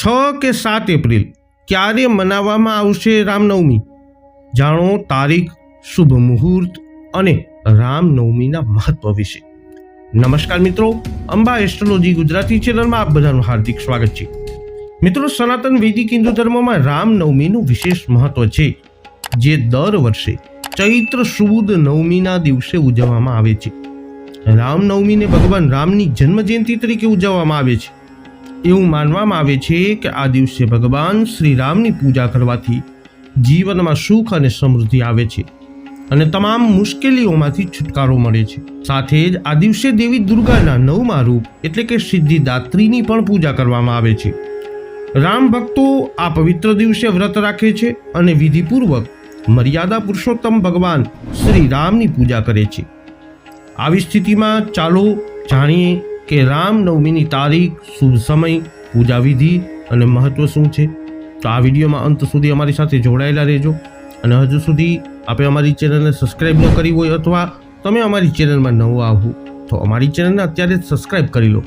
છ કે સાત એપ્રિલ ક્યારે મનાવવામાં આવશે રામનવમી? જાણો તારીખ, શુભ મુહૂર્ત અને રામનવમીના મહત્વ વિશે. નમસ્કાર મિત્રો, અંબા એસ્ટ્રોલોજી ગુજરાતી ચેનલમાં આપ બધાનું હાર્દિક સ્વાગત છે. મિત્રો, સનાતન વૈદિક હિન્દુ ધર્મમાં રામનવમીનું વિશેષ મહત્વ છે, જે દર વર્ષે ચૈત્ર સુદ નવમીના દિવસે ઉજવવામાં આવે છે. રામનવમીને ભગવાન રામની જન્મજયંતિ તરીકે ઉજવવામાં આવે છે. એવું માનવામાં આવે છે કે આ દિવસે ભગવાન શ્રી રામની પૂજા કરવાથી જીવનમાં સુખ અને સમૃદ્ધિ આવે છે અને તમામ મુશ્કેલીઓમાંથી છુટકારો મળે છે. સાથે જ આ દિવસે દેવી દુર્ગાના નવમા રૂપ એટલે કે સિદ્ધિદાત્રીની પણ પૂજા કરવામાં આવે છે. રામ ભક્તો આ પવિત્ર દિવસે વ્રત રાખે છે અને વિધિપૂર્વક મર્યાદા પુરુષોત્તમ ભગવાન શ્રી રામની પૂજા કરે છે. આવી સ્થિતિમાં ચાલો જાણીએ કે રામનવમીની તારીખ શુભ સમય પૂજા વિધિ અને મહત્વ શું છે? તો આ વિડીયોમાં અંત સુધી અમારી સાથે જોડાયેલા રહેજો. અને હજુ સુધી આપે અમારી ચેનલને સબસ્ક્રાઈબ ન કરી હોય અથવા તમે અમારી ચેનલમાં નવો આવો, તો અમારી ચેનલને અત્યારે જ સબસ્ક્રાઈબ કરી લો.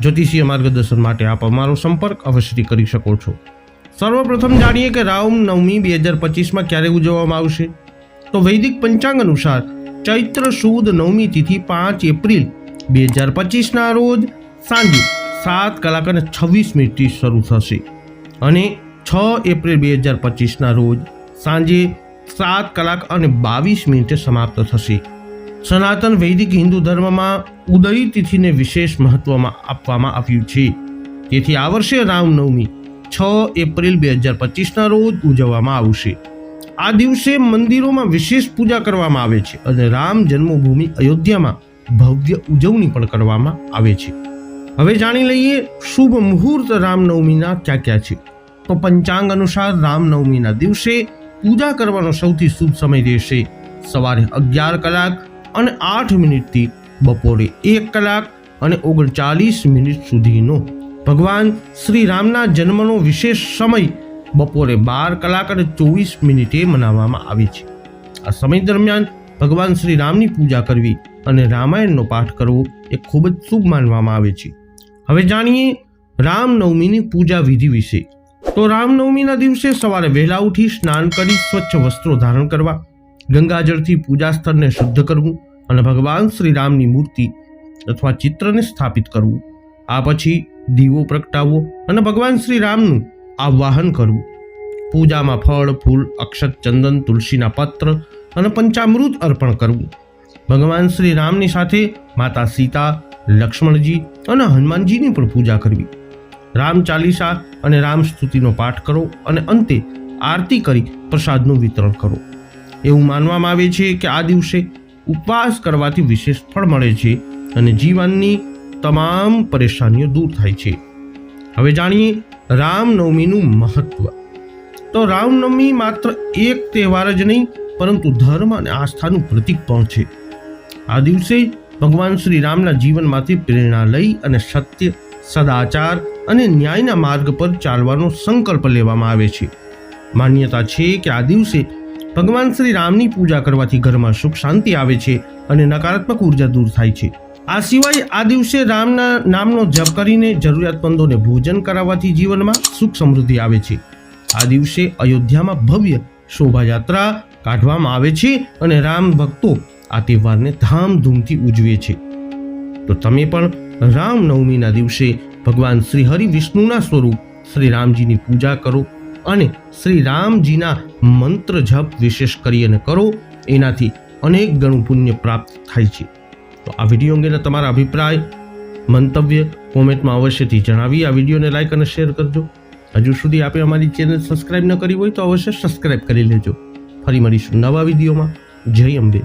જ્યોતિષીય માર્ગદર્શન માટે આપ અમારો સંપર્ક અવશ્ય કરી શકો છો. સર્વપ્રથમ જાણીએ કે રામ નવમી બે હજાર પચીસમાં ક્યારે ઉજવવામાં આવશે? તો વૈદિક પંચાંગ અનુસાર ચૈત્ર સુદ નવમી તિથિ પાંચ એપ્રિલ બે હજાર પચીસના રોજ સાંજે સાત કલાક અને છવ્વીસ મિનિટથી શરૂ થશે. અને છ એપ્રિલ બે હજાર પચીસના રોજ સાંજે સાત કલાક અને બાવીસ મિનિટે સમાપ્ત થશે. સનાતન વૈદિક હિન્દુ ધર્મમાં ઉદય તિથિને વિશેષ મહત્વમાં આપવામાં આવ્યું છે. તેથી આ વર્ષે રામનવમી છ એપ્રિલ બે હજાર પચીસના રોજ ઉજવવામાં આવશે. આ દિવસે મંદિરોમાં વિશેષ પૂજા કરવામાં આવે છે અને રામ જન્મભૂમિ અયોધ્યામાં ભવ્ય ઉજવણી પણ કરવામાં આવે છે. હવે જાણી લઈએ શુભ મુહૂર્ત રામનવમીના ક્યાં ક્યાં છે. તો પંચાંગ અનુસાર રામનવમીના દિવસે પૂજા કરવાનો સૌથી શુભ સમય રહેશે સવારે અગિયાર કલાક અને આઠ મિનિટથી બપોરે એક કલાક અને ઓગણચાલીસ મિનિટ સુધીનો. ભગવાન શ્રી રામના જન્મનો વિશેષ સમય બપોરે બાર કલાક અને ચોવીસ મિનિટે મનાવવામાં આવે છે. આ સમય દરમિયાન ભગવાન શ્રી રામની પૂજા કરવી અને રામાયણનો પાઠ કરવો એ ખૂબ જ શુભ માનવામાં આવે છે. હવે જાણીએ રામનવમીની પૂજા વિધિ વિશે. તો રામનવમીના દિવસે સવારે વહેલા ઉઠી સ્નાન કરી સ્વચ્છ વસ્ત્રો ધારણ કરવા, ગંગાજળથી પૂજા સ્થળને શુદ્ધ કરવું અને ભગવાન શ્રી રામની મૂર્તિ અથવા ચિત્રને સ્થાપિત કરવું. આ પછી દીવો પ્રગટાવવો અને ભગવાન શ્રી રામનું આવાહન કરવું. પૂજામાં ફળ, ફૂલ, અક્ષત, ચંદન, તુલસીના પત્ર અને પંચામૃત અર્પણ કરવું. ભગવાન શ્રી રામની સાથે માતા સીતા, લક્ષ્મણજી અને હનુમાનજીની પણ પૂજા કરવી. રામ ચાલીસા અને રામ સ્તુતિનો પાઠ કરો અને અંતે આરતી કરી પ્રસાદનું વિતરણ કરો. એવું માનવામાં આવે છે કે આ દિવસે ઉપવાસ કરવાથી વિશેષ ફળ મળે છે અને જીવનની તમામ પરેશાનીઓ દૂર થાય છે. હવે જાણીએ રામનવમીનું મહત્વ. તો રામનવમી માત્ર એક તહેવાર જ નહીં, પરંતુ ધર્મ અને આસ્થાનું પ્રતીક પણ છે. આ દિવસે ભગવાન શ્રી રામના જીવનમાંથી પ્રેરણા લઈ અને સત્ય, સદાચાર અને ન્યાયના માર્ગ પર ચાલવાનો સંકલ્પ લેવામાં આવે છે. માન્યતા છે કે આ દિવસે ભગવાન શ્રી રામની પૂજા કરવાથી ઘરમાં સુખ શાંતિ આવે છે અને નકારાત્મક ઊર્જા દૂર થાય છે. આ સિવાય આ દિવસે રામના નામનો જપ કરીને જરૂરિયાતમંદોને ભોજન કરાવવાથી જીવનમાં સુખ સમૃદ્ધિ આવે છે. આ દિવસે અયોધ્યામાં ભવ્ય શોભાયાત્રા કાઢવામાં આવે છે અને રામ ભક્તો આ તહેવારને ધામધૂમથી ઉજવે છે તો તમે પણ રામનવમીના દિવસે ભગવાન શ્રી હરિ વિષ્ણુના સ્વરૂપ શ્રી રામજીની પૂજા કરો અને શ્રી રામજીના મંત્ર જપ વિશેષ કરીને કરો. એનાથી અનેક ગણું પુણ્ય પ્રાપ્ત થાય છે. તો આ વીડિયો અંગેના તમારા અભિપ્રાય, મંતવ્ય કોમેન્ટમાં અવશ્યથી જણાવી. આ વિડીયોને લાઈક અને શેર કરજો. હજુ સુધી આપે અમારી ચેનલ સબસ્ક્રાઇબ ન કરી હોય તો અવશ્ય સબસ્ક્રાઇબ કરી લેજો. ફરી મળીશું નવા વિડીયોમાં. જય અંબે.